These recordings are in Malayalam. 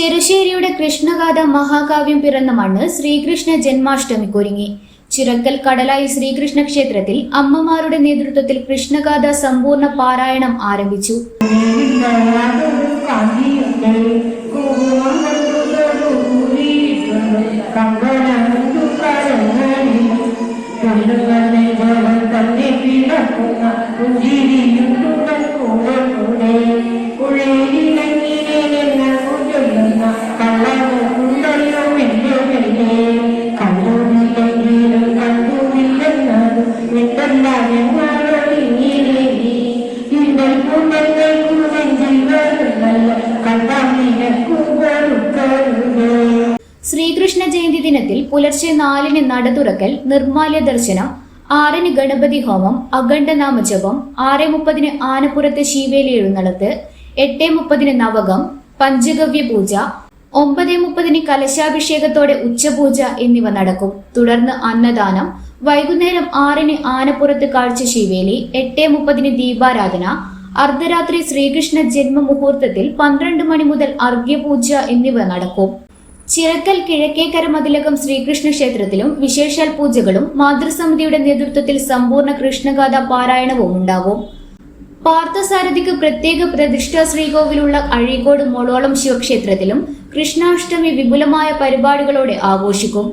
ചെറുശ്ശേരിയുടെ കൃഷ്ണഗാഥ മഹാകാവ്യം പിറന്ന മണ്ണ് ശ്രീകൃഷ്ണ ജന്മാഷ്ടമിക്കൊരുങ്ങി ചിറക്കൽ കടലായി ശ്രീകൃഷ്ണ ക്ഷേത്രത്തിൽ അമ്മമാരുടെ നേതൃത്വത്തിൽ കൃഷ്ണഗാഥ സമ്പൂർണ പാരായണം ആരംഭിച്ചു പുലർച്ചെ നാലിന് നട തുറക്കൽ നിർമ്മാല്യ ദർശനം ആറിന് ഗണപതി ഹോമം അഖണ്ഡ നാമജപം ആറ് മുപ്പതിന് ആനപ്പുറത്തെ ശീവേലി എഴുന്നള്ളത്ത് എട്ട് മുപ്പതിന് നവകം പഞ്ചഗവ്യ പൂജ ഒമ്പത് മുപ്പതിന് കലശാഭിഷേകത്തോടെ ഉച്ചപൂജ എന്നിവ നടക്കും. തുടർന്ന് അന്നദാനം വൈകുന്നേരം ആറിന് ആനപ്പുറത്ത് കാഴ്ച ശിവേലി എട്ട് മുപ്പതിന് ദീപാരാധന അർദ്ധരാത്രി ശ്രീകൃഷ്ണ ജന്മ മുഹൂർത്തത്തിൽ പന്ത്രണ്ട് മണി മുതൽ അർഘ്യപൂജ എന്നിവ നടക്കും. ചിറക്കൽ കിഴക്കേക്കര മതിലകം ശ്രീകൃഷ്ണ ക്ഷേത്രത്തിലും വിശേഷാൽ പൂജകളും മാതൃസമിതിയുടെ നേതൃത്വത്തിൽ സമ്പൂർണ കൃഷ്ണഗാഥ പാരായണവും ഉണ്ടാകും പാർത്ഥസാരഥിക്ക് പ്രത്യേക പ്രതിഷ്ഠാ ശ്രീകോവിലുള്ള അഴീക്കോട് മോളോളം ശിവക്ഷേത്രത്തിലും കൃഷ്ണാഷ്ടമി വിപുലമായ പരിപാടികളോടെ ആഘോഷിക്കും.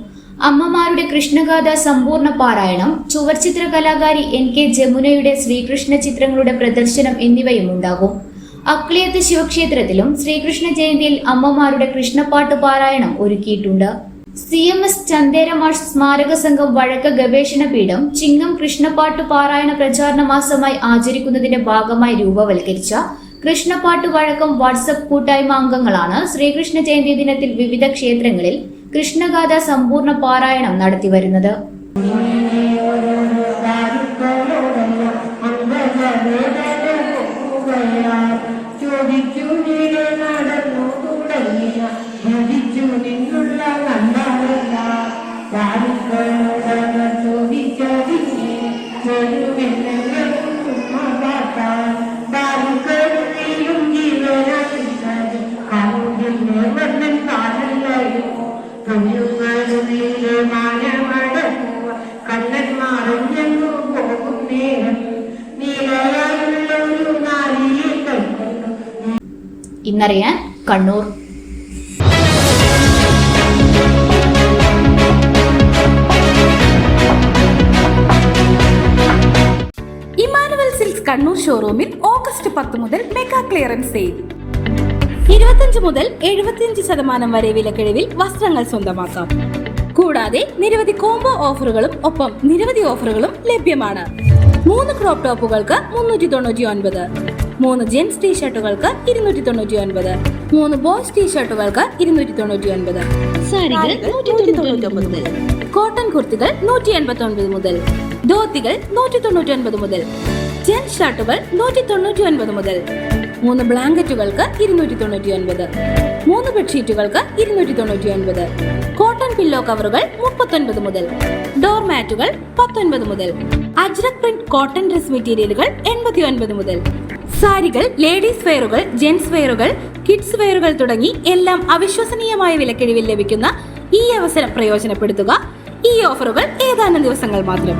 അമ്മമാരുടെ കൃഷ്ണഗാഥ സമ്പൂർണ പാരായണം ചുവർചിത്ര കലാകാരി എൻ കെ ജമുനയുടെ ശ്രീകൃഷ്ണ ചിത്രങ്ങളുടെ പ്രദർശനം എന്നിവയും ഉണ്ടാകും. അക്ലിയത്ത് ശിവക്ഷേത്രത്തിലും ശ്രീകൃഷ്ണ ജയന്തിയിൽ അമ്മമാരുടെ കൃഷ്ണപ്പാട്ട് പാരായണം ഒരുക്കിയിട്ടുണ്ട്. സി എം എസ് ചന്ദേരമാഷ് സ്മാരക സംഘം വഴക്ക ഗവേഷണ പീഠം ചിങ്ങം കൃഷ്ണപ്പാട്ട് പാരായണ പ്രചാരണ മാസമായി ആചരിക്കുന്നതിന്റെ ഭാഗമായി രൂപവൽക്കരിച്ച കൃഷ്ണപ്പാട്ട് വഴക്കം വാട്സപ്പ് കൂട്ടായ്മ അംഗങ്ങളാണ് ശ്രീകൃഷ്ണ ജയന്തി ദിനത്തിൽ വിവിധ ക്ഷേത്രങ്ങളിൽ കൃഷ്ണഗാഥ സമ്പൂർണ പാരായണം നടത്തിവരുന്നത് ചോദിച്ചു നീടെ നടന്നു തുടങ്ങിയ ഭജിച്ചു നിന്നുള്ള ഇന്നറിയാൻ കണ്ണൂർ. ഇമാനുവൽ സിൽക്സ് കണ്ണൂർ ഷോറൂമിൽ ഓഗസ്റ്റ് പത്ത് മുതൽ മെഗാ ക്ലിയറൻസ് സെയിൽ ഇരുപത്തഞ്ച് മുതൽ എഴുപത്തിയഞ്ച് ശതമാനം വരെ വിലക്കിഴിവിൽ വസ്ത്രങ്ങൾ സ്വന്തമാക്കാം. കൂടാതെ നിരവധി കോംബോ ഓഫറുകളും ഒപ്പം നിരവധി ഓഫറുകളും ലഭ്യമാണ്. മൂന്ന് ക്രോപ്പ് ടോപ്പുകൾക്ക് മുന്നൂറ്റി തൊണ്ണൂറ്റി ഒൻപത് മൂന്ന് ജെൻസ് ടീഷർട്ടുകൾക്ക് ഇരുന്നൂറ്റി തൊണ്ണൂറ്റി ഒൻപത് മൂന്ന് ബോയ്സ് ടീഷർട്ടുകൾക്ക് ഇരുന്നൂറ്റി തൊണ്ണൂറ്റി ഒൻപത് സാരികൾ നൂറ്റി തൊണ്ണൂറ്റി ഒമ്പത് മുതൽ കോട്ടൺ കുർത്തികൾ നൂറ്റി എൺപത്തി ഒൻപത് മുതൽ. ധോത്തികൾ നൂറ്റി തൊണ്ണൂറ്റി ഒൻപത് മുതൽ. ജെൻസ് ഷർട്ടുകൾ നൂറ്റി തൊണ്ണൂറ്റി ഒൻപത് മുതൽ. മൂന്ന് ബ്ലാങ്കറ്റുകൾക്ക് ഇരുന്നൂറ്റി തൊണ്ണൂറ്റി ഒൻപത് മൂന്ന് ബെഡ്ഷീറ്റുകൾക്ക് ഇരുന്നൂറ്റി തൊണ്ണൂറ്റി ഒൻപത് കോട്ടൺ പില്ലോ കവറുകൾ മുപ്പത്തൊൻപത് മുതൽ. ഡോർ മാറ്റുകൾ പത്തൊൻപത് മുതൽ. അജ്രക് പ്രിന്റ് കോട്ടൺ ഡ്രസ് മെറ്റീരിയലുകൾ എൺപത്തി ഒൻപത് മുതൽ. സാരികൾ ലേഡീസ് വെയറുകൾ ജെൻസ് വെയറുകൾ കിഡ്സ് വെയറുകൾ തുടങ്ങി എല്ലാം അവിശ്വസനീയമായ വിലക്കിഴിവിൽ ലഭിക്കുന്ന ഈ അവസരം പ്രയോജനപ്പെടുത്തുക. ഈ ഓഫറുകൾ ഏതാനും ദിവസങ്ങൾ മാത്രം.